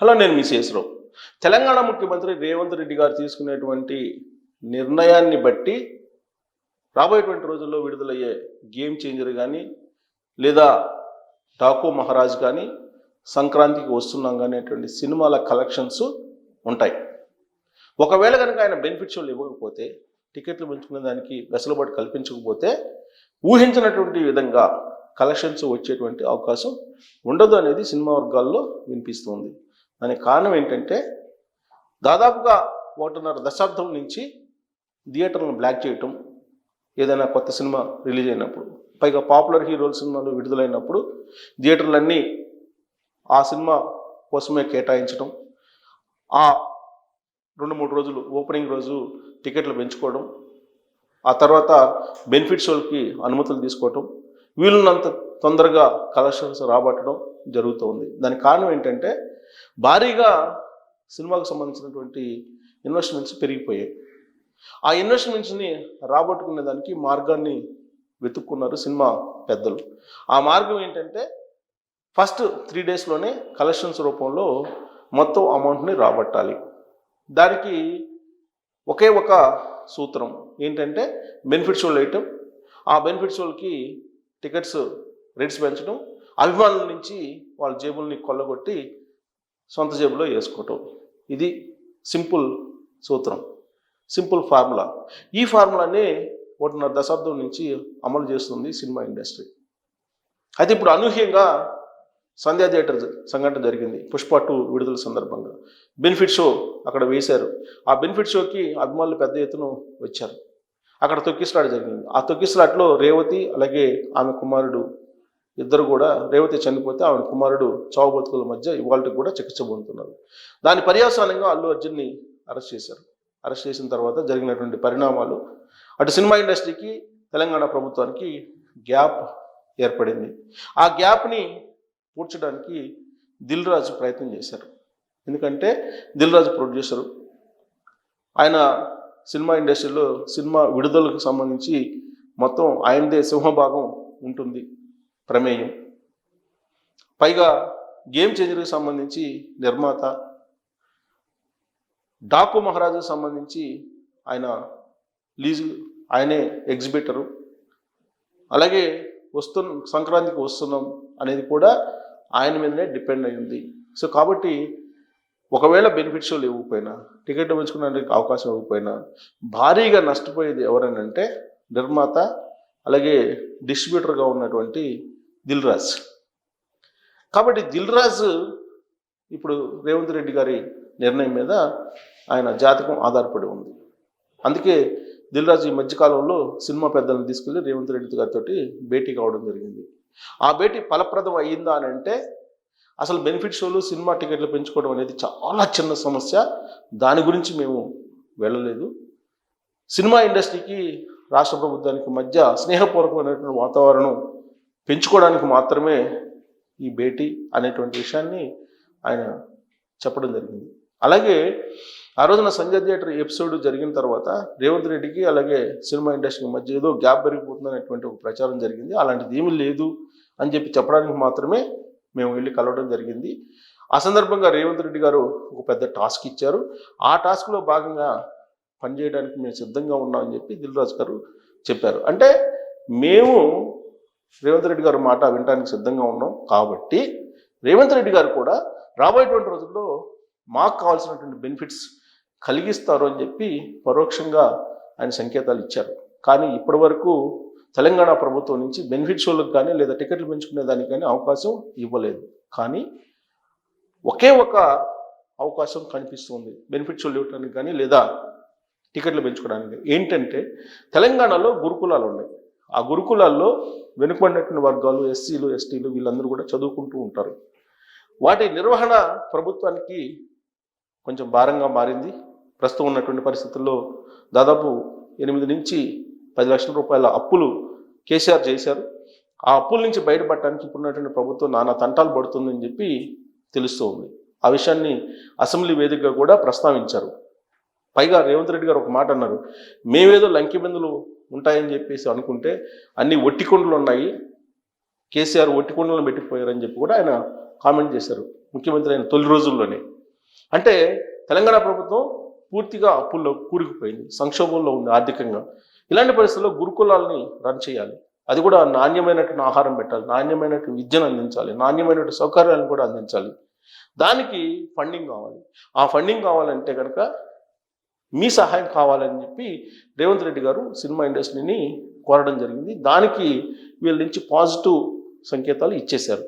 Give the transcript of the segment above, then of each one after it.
Hello నేను మీ శేషరావు తెలంగాణ ముఖ్యమంత్రి రేవంత్ రెడ్డి గారు తీసుకునేటువంటి నిర్ణయాన్ని బట్టి రాబోయేటువంటి రోజుల్లో విడుదలయ్యే గేమ్ చేంజర్ కానీ లేదా డాకు మహారాజ్ కానీ సంక్రాంతికి వస్తున్నాం కానీ అటువంటి సినిమాల కలెక్షన్స్ ఉంటాయి. ఒకవేళ కనుక ఆయన బెనిఫిట్ షోలు ఇవ్వకపోతే టికెట్లు పెంచుకునే దానికి వెసులుబాటు కల్పించకపోతే ఊహించినటువంటి విధంగా కలెక్షన్స్ వచ్చేటువంటి అవకాశం ఉండదు అనేది సినిమా వర్గాల్లో వినిపిస్తుంది. దానికి కారణం ఏంటంటే దాదాపుగా ఒకటిన్నర దశాబ్దం నుంచి థియేటర్లను బ్లాక్ చేయటం ఏదైనా కొత్త సినిమా రిలీజ్ అయినప్పుడు పైగా పాపులర్ హీరోల సినిమాలు విడుదలైనప్పుడు థియేటర్లన్నీ ఆ సినిమా కోసమే కేటాయించడం ఆ రెండు మూడు రోజులు ఓపెనింగ్ రోజు టికెట్లు పెంచుకోవడం ఆ తర్వాత బెనిఫిట్ షోలకి అనుమతులు తీసుకోవటం వీలున్నంత తొందరగా కలెక్షన్స్ రాబట్టడం జరుగుతుంది. దానికి కారణం ఏంటంటే భారీగా సినిమాకు సంబంధించినటువంటి ఇన్వెస్ట్మెంట్స్ పెరిగిపోయాయి. ఆ ఇన్వెస్ట్మెంట్స్ని రాబట్టుకునే దానికి మార్గాన్ని వెతుక్కున్నారు సినిమా పెద్దలు. ఆ మార్గం ఏంటంటే ఫస్ట్ త్రీ డేస్లోనే కలెక్షన్స్ రూపంలో మొత్తం అమౌంట్ని రాబట్టాలి. దానికి ఒకే ఒక సూత్రం ఏంటంటే బెనిఫిట్ షోలు వేయటం ఆ బెనిఫిట్ షోలకి టికెట్స్ రేట్స్ పెంచడం అభిమానుల నుంచి వాళ్ళ జేబుల్ని కొల్లగొట్టి సొంత జేబులో వేసుకోవటం ఇది సింపుల్ సూత్రం సింపుల్ ఫార్ములా. ఈ ఫార్ములానే ఒకటిన్నర దశాబ్దం నుంచి అమలు చేస్తుంది సినిమా ఇండస్ట్రీ. అయితే ఇప్పుడు అనూహ్యంగా సంధ్యా థియేటర్ సంఘటన జరిగింది పుష్ప టూ విడుదల సందర్భంగా. బెనిఫిట్ షో అక్కడ వేశారు. ఆ బెనిఫిట్ షోకి అభిమానులు పెద్ద ఎత్తున వచ్చారు. అక్కడ తొక్కిసలాట జరిగింది. ఆ తొక్కిసలాట్లో రేవతి అలాగే ఆమె కుమారుడు ఇద్దరు కూడా రేవతి చనిపోతే ఆమె కుమారుడు చావు బతుకుల మధ్య ఇవాళకి కూడా చికిత్స పొందుతున్నారు. దాని పర్యావసానంగా అల్లు అర్జున్ని అరెస్ట్ చేశారు. అరెస్ట్ చేసిన తర్వాత జరిగినటువంటి పరిణామాలు అటు సినిమా ఇండస్ట్రీకి తెలంగాణ ప్రభుత్వానికి గ్యాప్ ఏర్పడింది. ఆ గ్యాప్ని పూడ్చడానికి దిల్ రాజు ప్రయత్నం చేశారు. ఎందుకంటే దిల్ రాజు ప్రొడ్యూసరు ఆయన సినిమా ఇండస్ట్రీలో సినిమా విడుదలకు సంబంధించి మొత్తం ఆయనదే సింహభాగం ఉంటుంది. ప్రమేయం. పైగా గేమ్ చేంజర్కి సంబంధించి నిర్మాత డాకు మహారాజుకు సంబంధించి ఆయన లీజు ఆయనే ఎగ్జిబిటరు. అలాగే వస్తున్న సంక్రాంతికి వస్తున్నాం అనేది కూడా ఆయన మీదనే డిపెండ్ అయింది సో కాబట్టి ఒకవేళ బెనిఫిట్స్ ఇవ్వకపోయినా టికెట్ పెంచుకునే అవకాశం ఇవ్వకపోయినా భారీగా నష్టపోయేది ఎవరనంటే నిర్మాత అలాగే డిస్ట్రిబ్యూటర్గా ఉన్నటువంటి దిల్ రాజ్ కాబట్టి దిల్ రాజ్ ఇప్పుడు రేవంత్ రెడ్డి గారి నిర్ణయం మీద ఆయన జాతకం ఆధారపడి ఉంది. అందుకే దిల్ రాజు ఈ మధ్యకాలంలో సినిమా పెద్దలను తీసుకెళ్ళి రేవంత్ రెడ్డి గారితో భేటీ కావడం జరిగింది. ఆ భేటీ ఫలప్రదం అయ్యిందా అని అంటే అసలు బెనిఫిట్ షోలు సినిమా టికెట్లు పెంచుకోవడం అనేది చాలా చిన్న సమస్య. దాని గురించి మేము వెళ్ళలేదు. సినిమా ఇండస్ట్రీకి రాష్ట్ర ప్రభుత్వానికి మధ్య స్నేహపూర్వకమైనటువంటి వాతావరణం పెంచుకోవడానికి మాత్రమే ఈ భేటీ అనేటువంటి విషయాన్ని ఆయన చెప్పడం జరిగింది. అలాగే ఆ రోజున సంజయ్ థియేటర్ ఎపిసోడ్ జరిగిన తర్వాత రేవంత్ రెడ్డికి అలాగే సినిమా ఇండస్ట్రీ మధ్య ఏదో గ్యాప్ పెరిగిపోతుంది అనేటువంటి ఒక ప్రచారం జరిగింది. అలాంటిది ఏమీ లేదు అని చెప్పి చెప్పడానికి మాత్రమే మేము వెళ్ళి కలవడం జరిగింది. ఆ సందర్భంగా రేవంత్ రెడ్డి గారు ఒక పెద్ద టాస్క్ ఇచ్చారు. ఆ టాస్క్లో భాగంగా పనిచేయడానికి మేము సిద్ధంగా ఉన్నామని చెప్పి దిల్ రాజు గారు చెప్పారు. అంటే మేము రేవంత్ రెడ్డి గారు మాట వినడానికి సిద్ధంగా ఉన్నాం. కాబట్టి రేవంత్ రెడ్డి గారు కూడా రాబోయేటువంటి రోజుల్లో మాకు కావాల్సినటువంటి బెనిఫిట్స్ కలిగిస్తారు అని చెప్పి పరోక్షంగా ఆయన సంకేతాలు ఇచ్చారు. కానీ ఇప్పటి వరకు తెలంగాణ ప్రభుత్వం నుంచి బెనిఫిట్ షోలకు కానీ లేదా టికెట్లు పెంచుకునే దానికి కానీ అవకాశం ఇవ్వలేదు. కానీ ఒకే ఒక అవకాశం కనిపిస్తుంది. బెనిఫిట్ షోలు ఇవ్వడానికి కానీ లేదా టికెట్లు పెంచుకోవడానికి. ఏంటంటే తెలంగాణలో గురుకులాలు ఉన్నాయి. ఆ గురుకులాల్లో వెనుకబడినటువంటి వర్గాలు ఎస్సీలు ఎస్టీలు వీళ్ళందరూ కూడా చదువుకుంటూ ఉంటారు. వాటి నిర్వహణ ప్రభుత్వానికి కొంచెం భారంగా మారింది. ప్రస్తుతం ఉన్నటువంటి పరిస్థితుల్లో దాదాపు ఎనిమిది నుంచి పది లక్షల రూపాయల అప్పులు కేసీఆర్ చేశారు. ఆ అప్పుల నుంచి బయటపడటానికి ఇప్పుడున్నటువంటి ప్రభుత్వం నానా తంటాలు పడుతుందని చెప్పి తెలుస్తూ ఉంది. ఆ విషయాన్ని అసెంబ్లీ వేదికగా కూడా ప్రస్తావించారు. పైగా రేవంత్ రెడ్డి గారు ఒక మాట అన్నారు. మేమేదో లంకి బిందులు ఉంటాయని చెప్పేసి అనుకుంటే అన్ని ఒట్టికొండలు ఉన్నాయి. కేసీఆర్ ఒట్టికొండలను పెట్టిపోయారని చెప్పి కూడా ఆయన కామెంట్ చేశారు. ముఖ్యమంత్రి అయిన తొలి రోజుల్లోనే. అంటే తెలంగాణ ప్రభుత్వం పూర్తిగా అప్పుల్లో కూరుకుపోయింది. సంక్షోభంలో ఉంది ఆర్థికంగా. ఇలాంటి పరిస్థితుల్లో గురుకులాలని రన్ చేయాలి. అది కూడా నాణ్యమైనటువంటి ఆహారం పెట్టాలి. నాణ్యమైనటువంటి విద్యను అందించాలి. నాణ్యమైనటువంటి సౌకర్యాలను కూడా అందించాలి. దానికి ఫండింగ్ కావాలి. ఆ ఫండింగ్ కావాలంటే కనుక మీ సహాయం కావాలని చెప్పి రేవంత్ రెడ్డి గారు సినిమా ఇండస్ట్రీని కోరడం జరిగింది. దానికి వీళ్ళ నుంచి పాజిటివ్ సంకేతాలు ఇచ్చేశారు.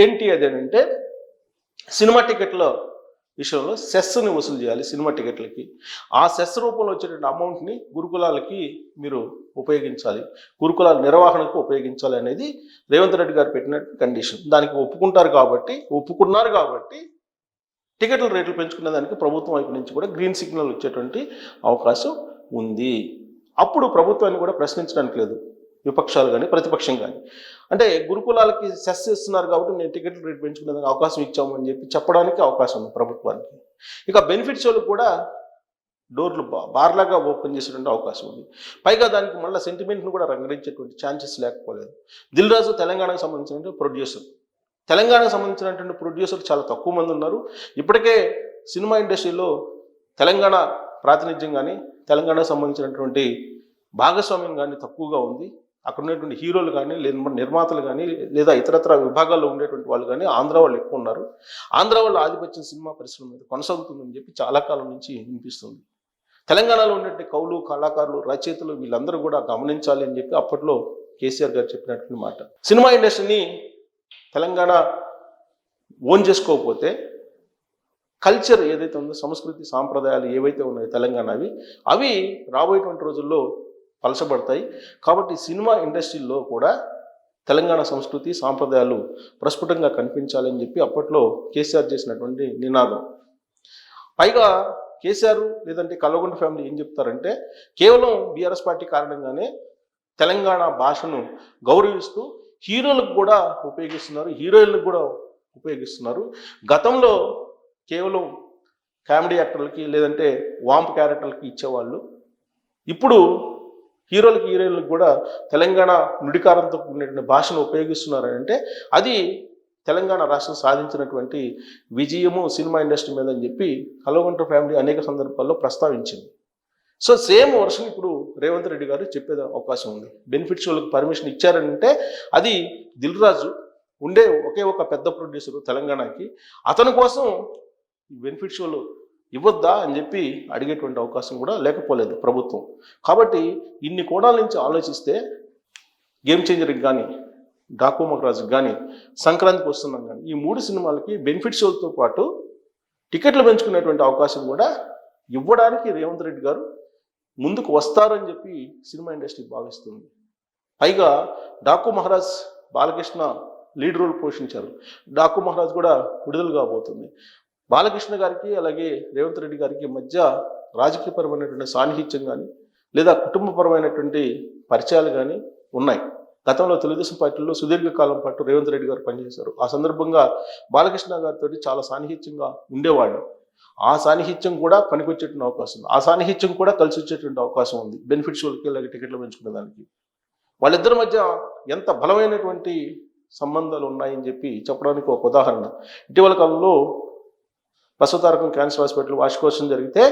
ఏంటి అదేనంటే సినిమా టికెట్ల విషయంలో సెస్ని వసూలు చేయాలి సినిమా టికెట్లకి. ఆ సెస్ రూపంలో వచ్చేటువంటి అమౌంట్ని గురుకులాలకి మీరు ఉపయోగించాలి. గురుకులాల నిర్వహణకు ఉపయోగించాలి అనేది రేవంత్ రెడ్డి గారు పెట్టిన కండిషన్. దానికి ఒప్పుకుంటారు కాబట్టి ఒప్పుకున్నారు కాబట్టి టికెట్ల రేట్లు పెంచుకునే దానికి ప్రభుత్వం వైపు నుంచి కూడా గ్రీన్ సిగ్నల్ వచ్చేటువంటి అవకాశం ఉంది. అప్పుడు ప్రభుత్వాన్ని కూడా ప్రశ్నించడానికి లేదు. విపక్షాలు కానీ ప్రతిపక్షం కానీ అంటే గురుకులాలకి సెస్ ఇస్తున్నారు కాబట్టి నేను టికెట్లు రేట్ పెంచుకునేందుకు అవకాశం ఇచ్చాము అని చెప్పి చెప్పడానికి అవకాశం ఉంది ప్రభుత్వానికి. ఇక బెనిఫిట్స్ వాళ్ళు కూడా డోర్లు బా- బార్లాగా ఓపెన్ చేసేటువంటి అవకాశం ఉంది. పైగా దానికి మళ్ళీ సెంటిమెంట్ను కూడా రంగరించేటువంటి ఛాన్సెస్ లేకపోలేదు. దిల్ రాజు తెలంగాణకు సంబంధించిన ప్రొడ్యూసర్. తెలంగాణకు సంబంధించినటువంటి ప్రొడ్యూసర్లు చాలా తక్కువ మంది ఉన్నారు. ఇప్పటికే సినిమా ఇండస్ట్రీలో తెలంగాణ ప్రాతినిధ్యం కానీ తెలంగాణకు సంబంధించినటువంటి భాగస్వామ్యం కానీ తక్కువగా ఉంది. అక్కడ ఉన్నటువంటి హీరోలు కానీ లేదా నిర్మాతలు కానీ లేదా ఇతరత్ర విభాగాల్లో ఉండేటువంటి వాళ్ళు కానీ ఆంధ్ర వాళ్ళు ఎక్కువ ఉన్నారు. ఆంధ్ర వాళ్ళు ఆధిపత్యం సినిమా పరిశ్రమ మీద కొనసాగుతుందని చెప్పి చాలా కాలం నుంచి వినిపిస్తుంది. తెలంగాణలో ఉన్నటువంటి కవులు కళాకారులు రచయితలు వీళ్ళందరూ కూడా గమనించాలి అని చెప్పి అప్పట్లో కేసీఆర్ గారు చెప్పినటువంటి మాట. సినిమా ఇండస్ట్రీని తెలంగాణ ఓన్ చేసుకోకపోతే కల్చర్ ఏదైతే ఉందో సంస్కృతి సాంప్రదాయాలు ఏవైతే ఉన్నాయో తెలంగాణవి అవి రాబోయేటువంటి రోజుల్లో పలసబడతాయి కాబట్టి సినిమా ఇండస్ట్రీలో కూడా తెలంగాణ సంస్కృతి సాంప్రదాయాలు ప్రస్ఫుటంగా కనిపించాలని చెప్పి అప్పట్లో కేసీఆర్ చేసినటువంటి నినాదం. పైగా కేసీఆర్ లేదంటే కల్వకుంట ఫ్యామిలీ ఏం చెప్తారంటే కేవలం బీఆర్ఎస్ పార్టీ కారణంగానే తెలంగాణ భాషను గౌరవిస్తూ హీరోలకు కూడా ఉపయోగిస్తున్నారు హీరోయిన్లకు కూడా ఉపయోగిస్తున్నారు. గతంలో కేవలం కామెడీ యాక్టర్లకి లేదంటే వాంప్ క్యారెక్టర్లకి ఇచ్చేవాళ్ళు. ఇప్పుడు హీరోలకి హీరోయిన్లకు కూడా తెలంగాణ నుడికారంతో కూడినటువంటి భాషను ఉపయోగిస్తున్నారు అంటే అది తెలంగాణ రాష్ట్రం సాధించినటువంటి విజయము సినిమా ఇండస్ట్రీ మీద అని చెప్పి కల్వకుంట్ర ఫ్యామిలీ అనేక సందర్భాల్లో ప్రస్తావించింది. సో సేమ్ వర్షన్ ఇప్పుడు రేవంత్ రెడ్డి గారు చెప్పే అవకాశం ఉంది. బెనిఫిట్స్ వాళ్ళకి పర్మిషన్ ఇచ్చారంటే అది దిల్ రాజు ఉండే ఒకే ఒక పెద్ద ప్రొడ్యూసర్ తెలంగాణకి అతని కోసం ఈ బెనిఫిట్స్ వాళ్ళు ఇవ్వద్దా అని చెప్పి అడిగేటువంటి అవకాశం కూడా లేకపోలేదు ప్రభుత్వం. కాబట్టి ఇన్ని కోణాల నుంచి ఆలోచిస్తే గేమ్ చేంజర్కి కానీ డాకుమకరాజుకి కానీ సంక్రాంతికి వస్తున్నాం కానీ ఈ మూడు సినిమాలకి బెనిఫిట్ షోలతో పాటు టికెట్లు పెంచుకునేటువంటి అవకాశం కూడా ఇవ్వడానికి రేవంత్ రెడ్డి గారు ముందుకు వస్తారని చెప్పి సినిమా ఇండస్ట్రీ భావిస్తుంది. పైగా డాకు మహారాజ్ బాలకృష్ణ లీడ్ రోల్ పోషించారు. డాకు మహారాజ్ కూడా విడుదల కాబోతుంది బాలకృష్ణ గారికి అలాగే రేవంత్ రెడ్డి గారికి మధ్య రాజకీయపరమైనటువంటి సాన్నిహిత్యం కానీ లేదా కుటుంబపరమైనటువంటి పరిచయాలు కానీ ఉన్నాయి. గతంలో తెలుగుదేశం పార్టీలో సుదీర్ఘకాలం పాటు రేవంత్ రెడ్డి గారు పనిచేశారు. ఆ సందర్భంగా బాలకృష్ణ గారితో చాలా సాన్నిహిత్యంగా ఉండేవాళ్ళు. ఆ సాన్నిహిత్యం కూడా పనికొచ్చేటువంటి అవకాశం ఉంది. ఆ సాన్నిహిత్యం కూడా కలిసి వచ్చేటువంటి అవకాశం ఉంది. బెనిఫిట్స్ వాళ్ళకి టికెట్లు పెంచుకునే దానికి. వాళ్ళిద్దరి మధ్య ఎంత బలమైనటువంటి సంబంధాలు ఉన్నాయని చెప్పి చెప్పడానికి ఒక ఉదాహరణ. ఇటీవల కాలంలో బసవతారకం క్యాన్సర్ హాస్పిటల్ వార్షికోత్సవం జరిగితే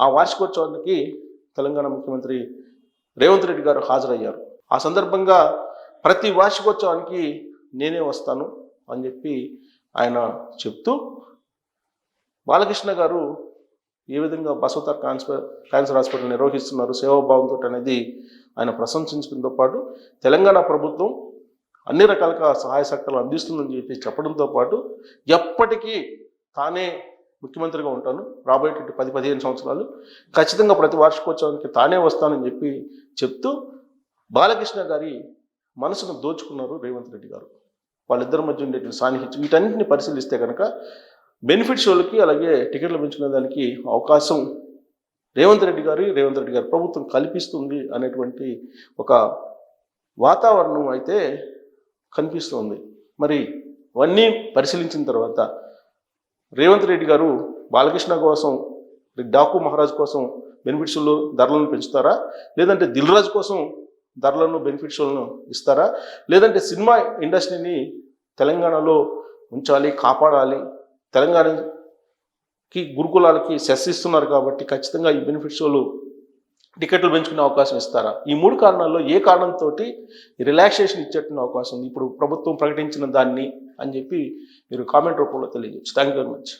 ఆ వార్షికోత్సవానికి తెలంగాణ ముఖ్యమంత్రి రేవంత్ రెడ్డి గారు హాజరయ్యారు. ఆ సందర్భంగా ప్రతి వార్షికోత్సవానికి నేనే వస్తాను అని చెప్పి ఆయన చెప్తూ బాలకృష్ణ గారు ఏ విధంగా బసవతార్ క్యాన్సర్ క్యాన్సర్ హాస్పిటల్ నిర్వహిస్తున్నారు సేవాభావంతో అనేది ఆయన ప్రశంసించడంతో పాటు తెలంగాణ ప్రభుత్వం అన్ని రకాలుగా సహాయ సహకారాలు అందిస్తుందని చెప్పి చెప్పడంతో పాటు ఎప్పటికీ తానే ముఖ్యమంత్రిగా ఉంటాను. రాబోయేటువంటి పది పదిహేను సంవత్సరాలు ఖచ్చితంగా ప్రతి వార్షికోత్సవానికి తానే వస్తానని చెప్పి చెప్తూ బాలకృష్ణ గారి మనసును దోచుకున్నారు రేవంత్ రెడ్డి గారు. వాళ్ళిద్దరి మధ్య ఉండేటువంటి సాన్నిహిత్యం వీటన్నిటిని పరిశీలిస్తే కనుక బెనిఫిట్ షోలకి అలాగే టికెట్లు పెంచుకునే దానికి అవకాశం రేవంత్ రెడ్డి గారి రేవంత్ రెడ్డి గారి ప్రభుత్వం కల్పిస్తుంది అనేటువంటి ఒక వాతావరణం అయితే కనిపిస్తుంది. మరి ఇవన్నీ పరిశీలించిన తర్వాత రేవంత్ రెడ్డి గారు బాలకృష్ణ కోసం డాకు మహారాజ్ కోసం బెనిఫిట్స్లో ధరలను పెంచుతారా? లేదంటే దిల్రాజ్ కోసం ధరలను బెనిఫిట్స్లను ఇస్తారా? లేదంటే సినిమా ఇండస్ట్రీని తెలంగాణలో ఉంచాలి కాపాడాలి తెలంగాణకి గురుకులాలకి సెస్ ఇస్తున్నారు కాబట్టి ఖచ్చితంగా ఈ బెనిఫిట్స్ వాళ్ళు టికెట్లు పెంచుకునే అవకాశం ఇస్తారా? ఈ మూడు కారణాల్లో ఏ కారణంతో రిలాక్సేషన్ ఇచ్చేటువంటి అవకాశం ఉంది? ఇప్పుడు ప్రభుత్వం ప్రకటించిన దాన్ని అని చెప్పి మీరు కామెంట్ రూపంలో తెలియజేయచ్చు. Thank you very much